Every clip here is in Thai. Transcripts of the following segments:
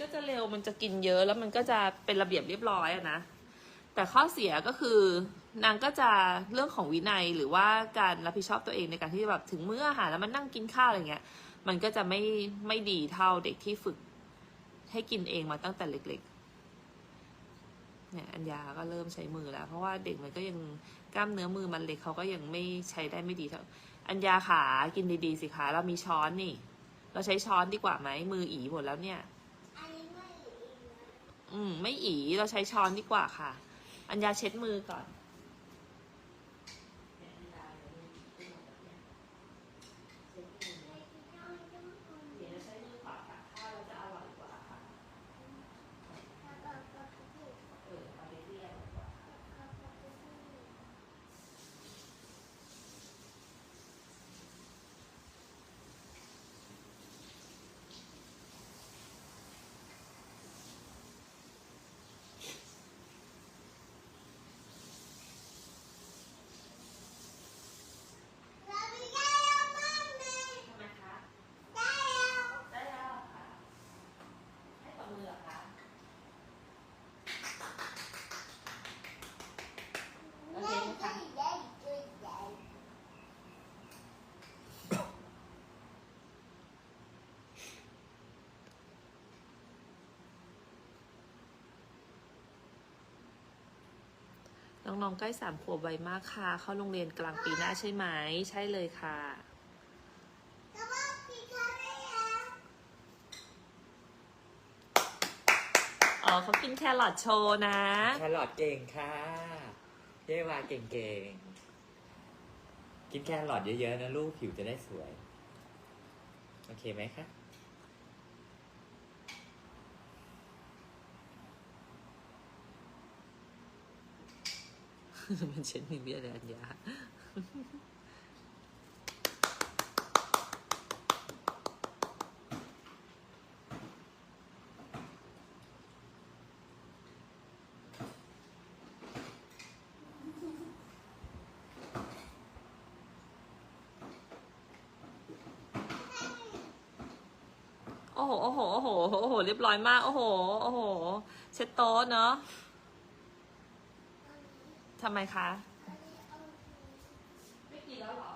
ก็จะเร็วมันจะกินเยอะแล้วมันก็จะเป็นระเบียบเรียบร้อยอะนะ แต่ข้อเสียก็คือนางก็จะเรื่องของวินัยหรือว่าการรับผิดชอบตัวเองในการที่แบบถึงมื้ออาหารแล้วมันนั่งกินข้าวอะไรเงี้ย มันก็จะไม่ไม่ดีเท่าเด็กที่ฝึกให้กินเองมาตั้งแต่เล็กๆ เนี่ยอัญญาก็เริ่มใช้มือแล้ว เพราะว่าเด็กมันก็ยังกล้ามเนื้อมือมันเล็กเขาก็ยังไม่ใช้ได้ไม่ดีเท่าอัญญาขากินดีๆสิคะเรามีช้อนนี่ เราใช้ช้อนดีกว่าไหมมืออีหมดแล้วเนี่ย อันนี้ไม่อีกนะ อืม ไม่อีเราใช้ช้อนดีกว่าค่ะ อัญญาเช็ดมือก่อน เดี๋ยวใช้มือขวาตักข้าวจะอร่อยกว่าค่ะ เออเอาไปเรียกกว่า เราไม่ได้แล้วบ้างเลย ทำไมคะ ได้แล้ว ได้แล้วค่ะ ให้กับมือเหรอคะ ได้ได้ได้ได้ น้องๆใกล้สามขวบไวมากค่ะ เข้าโรงเรียนกลางปีหน้าใช่ไหม ใช่เลยค่ะแต่ว่าพี่เขาได้แล้วอ๋อเขากินแครอทโชว์นะ แครอทเก่งค่ะเย้วาเก่งๆ กินแครอทเยอะๆนะลูกผิวจะได้สวย โอเคไหมคะ มันเช็ดมือเบี้เลยอัญญาโอ้โหโอ้โห โอ้โห โอ้โห เรียบร้อยมาก โอ้โห โอ้โห เช็ดโต๊ะเนาะ ทำไมคะ ไม่กินแล้วหรอ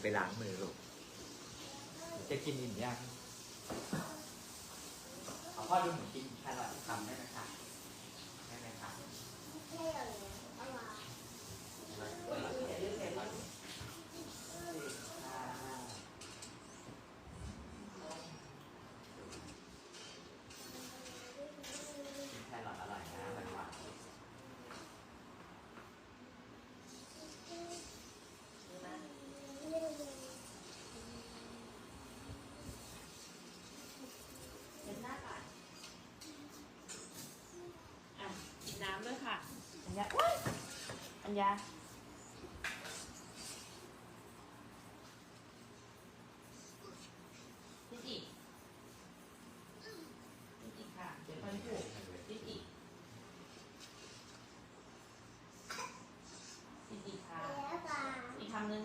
ไปล้างมือลูกจะกินอิ่มยังขอพ่อดูหนูกินแครอทคำได้ไหมคะได้ไหมคะ ไม่ใช่อย่างนี้เอามา กินแครอทอร่อยนะหวานหวาน เช็ดหน้าก่อนอะกินน้ำด้วยค่ะ อัญญาอุ๊ย อัญญาพี่จิพี่จิค่ะ เดี๋ยวฟันผุพี่จิพี่จิค่ะ แล้วกัน อีกคำหนึ่ง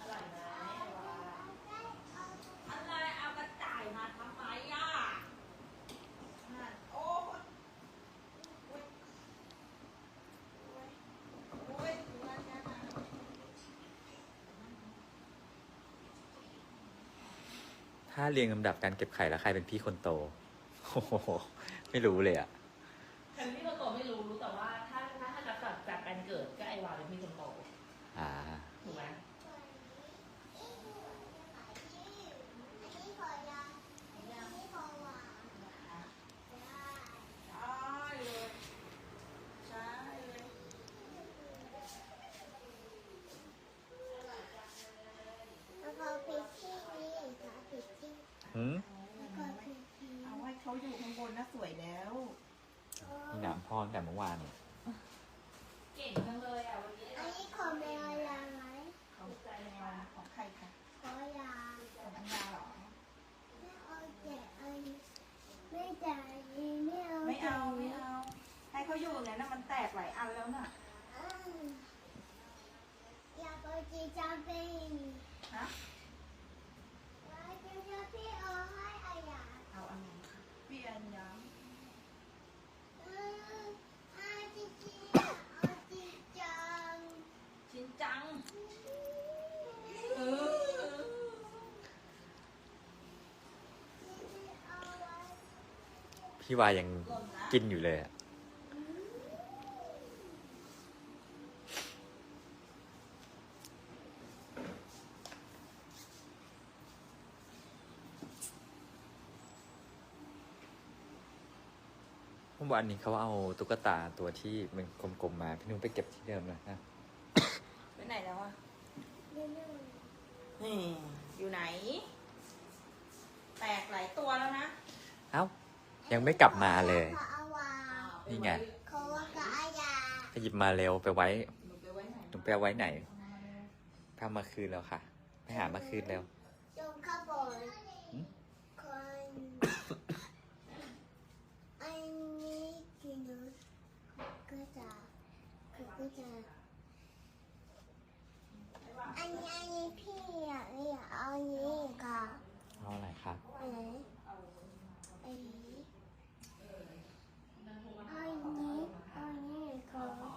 อร่อยไหมอะไรเอากระต่ายมาทำไมอะนั่นโอ้ยโอ้ยโอ้ยดูนะจ๊ะนะ ถ้าเรียงลำดับการเก็บไข่แล้วใครเป็นพี่คนโตโอ้โหไม่รู้เลยอะ แต่พี่คนโตไม่รู้รู้แต่ว่านับจากจากการเกิดก็ไอวาเป็นพี่คนโต อ่า ถูกไหม อันนี้ขอยาอันนี้ขอหวานได้ ใช่เลยใช่เลย แล้วก็ปิดที่นี่ค่ะปิดที่ หืม แล้วก็ปิดที่ เอาไว้เขา อยู่ข้างบนนะสวยแล้วนี่น้ำพ่อตั้งแต่เมื่อวานเนี่ยเก่งจังเลยอะวันนี้อันนี้ขอแมวยาไหมของใจมาของใครคะขอยาของอัญญาเหรอไม่เอาแจกอันนี้ไม่จ่ายไม่เอาไม่เอาไม่เอา ให้เขาอยู่เนี่ยนะมันแตกหลายอันแล้วน่ะอืมอยากเอาจีจาเป็นฮะ อยากจะจะพี่เอาให้อายา เอาอันไหนคะพี่อัญญา อืมอาจีจีเอาจีจัง ชินจัง เออเอาไว้ พี่วายังหล่นนะกินอยู่เลยอะเมื่อวานนี้เขาเอาตุ๊กตาตัวที่มันกลมๆมาพี่นุ่งไปเก็บที่เดิมเลยนะไปไหนแล้วอะเรื่องนี่อยู่ไหน แตกหลายตัวแล้วนะ เอ้า ยังไม่กลับมาเลยขอเอาวางนี่ไงขอว่ากับอายาไปหยิบมาเร็วไปไว้หนูไปไว้ไหนหนูไปเอาไว้ไหนพามาคืนแล้วค่ะ ไปหามาคืนแล้วจงข้าวบนหืมคนอันนี้กินก็จะก็จะอันนี้อันนี้พี่อยากอยากเอาอันนี้ค่ะเอาอะไรครับ อันไหนอันนี้เอาอันนี้เอาอันนี้ก่อน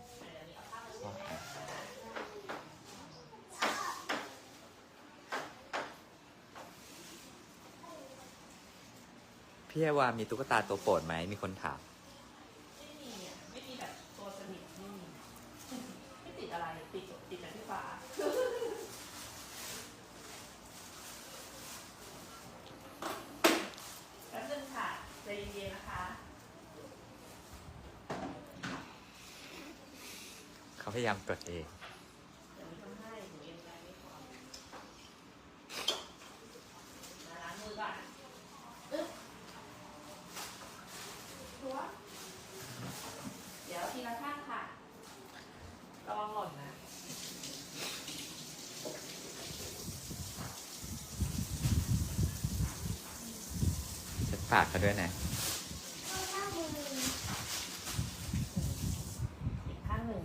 พี่แอวามีตุ๊กตาตัวโปรดไหมมีคนถาม ไม่มีอะไม่มีแบบตัวสนิทไม่มีไม่ติดอะไรติดติดแต่ที่ฟ้า แป๊บนึงค่ะใจเย็นนะคะ เขาพยายามกดเอง เช็ดปากเขาด้วยนะพ่อข้าวมืออีกข้างหนึ่ง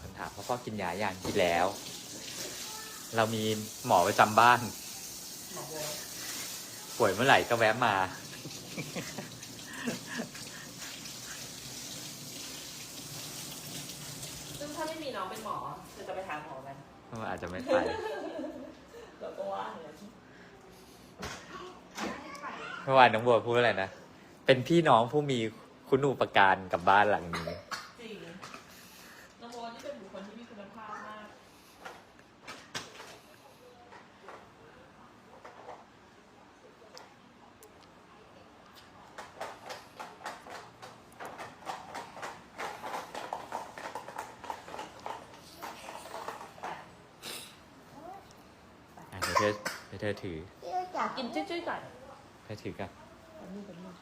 คนถามว่าพ่อกินยาอย่างที่แล้ว เรามีหมอประจำบ้านหมอโบป่วยเมื่อไหร่ก็แวะมา ซึ่งถ้าไม่มีน้องเป็นหมอเธอจะไปหาหมอไหม มันอาจจะไม่ไป เราก็ว่าอย่างนั้น เมื่อวานน้องบัวพูดอะไรนะ เป็นพี่น้องผู้มีคุณูปการกับบ้านหลังนี้ จริงน้องโบนี่เป็นบุคคลที่มีคุณภาพมาก อะเดี๋ยวเธอเดี๋ยวเธอถือที่เราจับกินจุ้ยๆก่อนเธอ ถือกันอันนี้เป็นนี่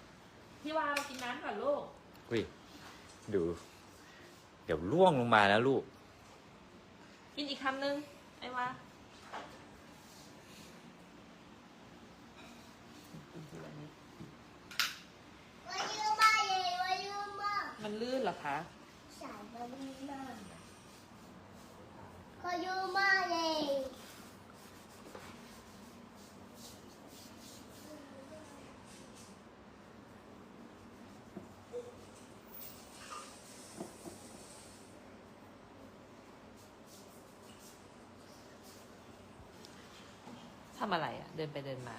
พี่วามากินน้ำก่อนลูกอุ้ยดู เดี๋ยวล่วงลงมาแล้วลูก กินอีกคำนึง ไอ้วาวายุมาเลยวายุมามันลื่นเหรอคะสายวายุมาวายุมาเลย ทำอะไรอะเดินไปเดินมา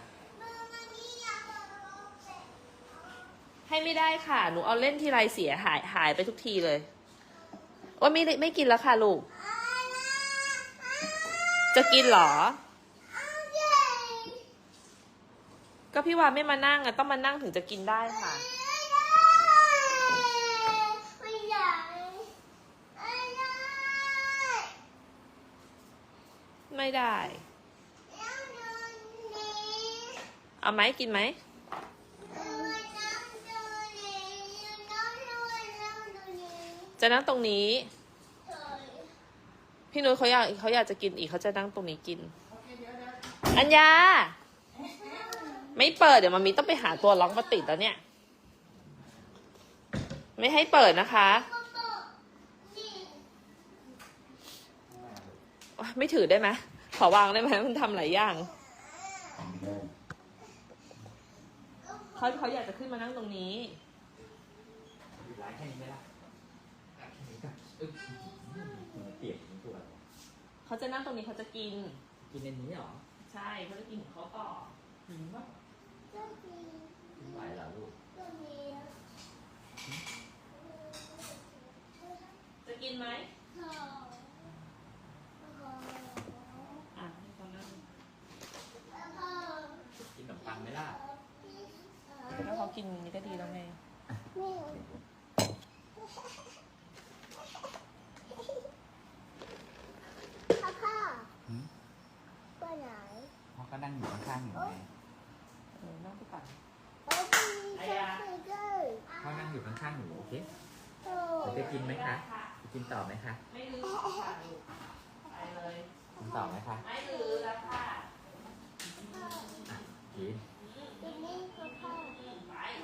ให้ไม่ได้ค่ะ หนูเอาเล่นทีไรเสียหายหายไปทุกทีเลยว่าไม่ได้ไม่กินแล้วค่ะลูก จะกินเหรอ ก็พี่วานไม่มานั่งอะต้องมานั่งถึงจะกินได้ค่ะไม่ได้ไม่ได้ ไม่ได้ แล้วโดนนี้ เอาไหมกินไหมจะนั่งตรงนี้ พี่นุ้ยเขาอยากเขาอยากจะกินอีกเขาจะนั่งตรงนี้กิน อัญญา ไม่เปิดเดี๋ยวมามีต้องไปหาตัวล็อกมาติดแล้วเนี่ย ไม่ให้เปิดนะคะไม่ถือได้ไหมขอวางได้ไหมมันทำหลายอย่าง เขาเขาอยากจะขึ้นมานั่งตรงนี้ อยู่ร้านแค่นี้ไหมล่ะแค่นี้ก็อึ๊บมันเปียกทั้งตัวเขาจะนั่งตรงนี้เขาจะกิน กินในนี้เหรอใช่เขาจะกินของเขาต่อจริงป่ะก็มีกินไหวเหรอลูกนไหม พ่อพ่อ อะให้เขานั่ง พ่อ กินขนมปังไหมล่ะ ถ้าเขา กินอย่างนี้ก็ดีแล้วไงนี่พ่อพ่อหืมไปไหนพ่อก็นั่งอยู่ข้างๆหนูไงเออนั่งไปก่อนโอ้พี่ชอบไปเลยพ่อนั่งอยู่ข้างๆหนูโอเคโอ้หนูจะกินไหมคะจะกินต่อไหมคะไม่ลืมค่ะลูกไปเลยกินต่อไหมคะไม่ลืมแล้วค่ะ อะกินทีนี้พ่อพ่อ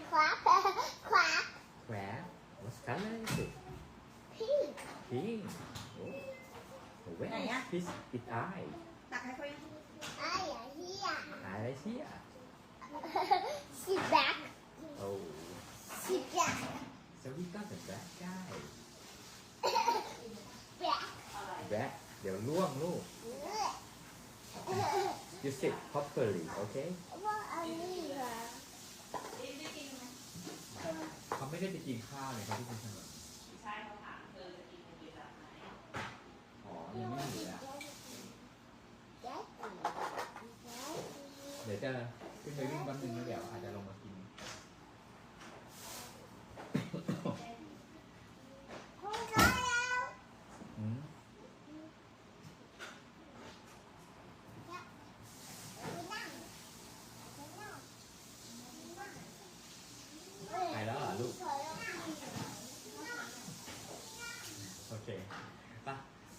ไปควักควัก Where? What color is it? พี่ Pink. Oh. Where ไหนอะ is it eye? ตักให้เขายังไอ้ยาเฮีย Eye is here. sit back Oh. sit back So we got the black guy. back Black. เดี๋ยวล่วงลูก You sit properly, okay? ว่าอันนี้เหรอ เขา ไม่ได้ไปกินข้าวเลยเขาที่กินขนมใช่เขาถามเธอจะกินเป็นแบบไหนอ๋อยังไม่มีอะเดี๋ยวจะขึ้นไปวิ่งแป๊บนึงแล้วเดี๋ยวอาจจะลงมากิน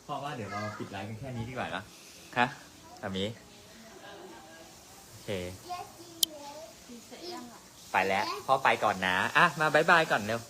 พ่อ เดี๋ยวเราปิดไลฟ์กันแค่นี้ดีกว่าเนอะฮะแบบนี้โอเคเจ๊จีเลยไปแล้วพ่อไปก่อนนะ อะ มาบายบายก่อนเร็ว